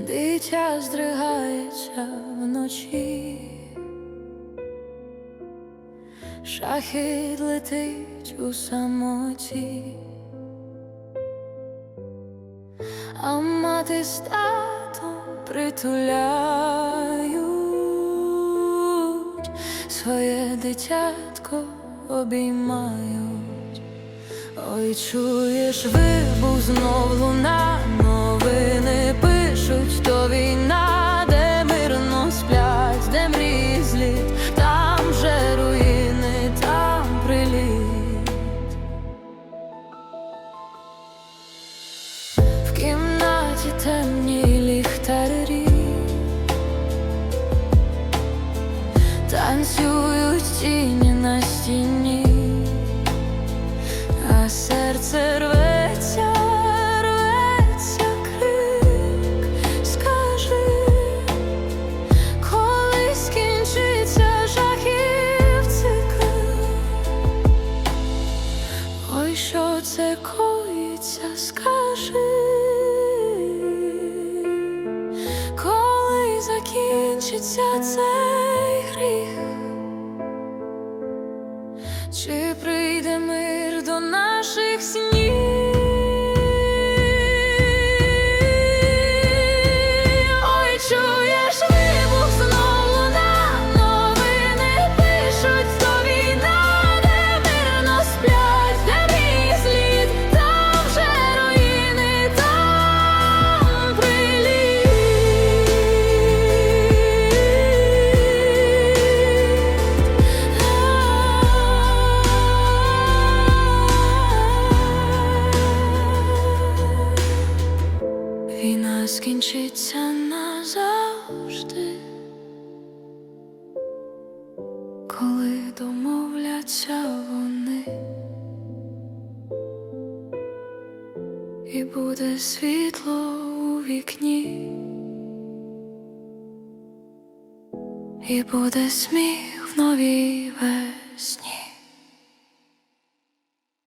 Дитя здригається вночі, шахід летить у самоті, а мати татом притуляють, своє дитятко обіймають. Ой, чуєш, вибух знов луна, новини пишуть, то тіні на стіні а серце рветься, рветься крик, скажи, коли скінчиться жахів цикл. Ой, що це коїться, скажи, коли закінчиться цей гріх. Чи прийде мир до наших снів? Скінчиться назавжди, коли домовляться вони, і буде світло у вікні, і буде сміх в новій весні.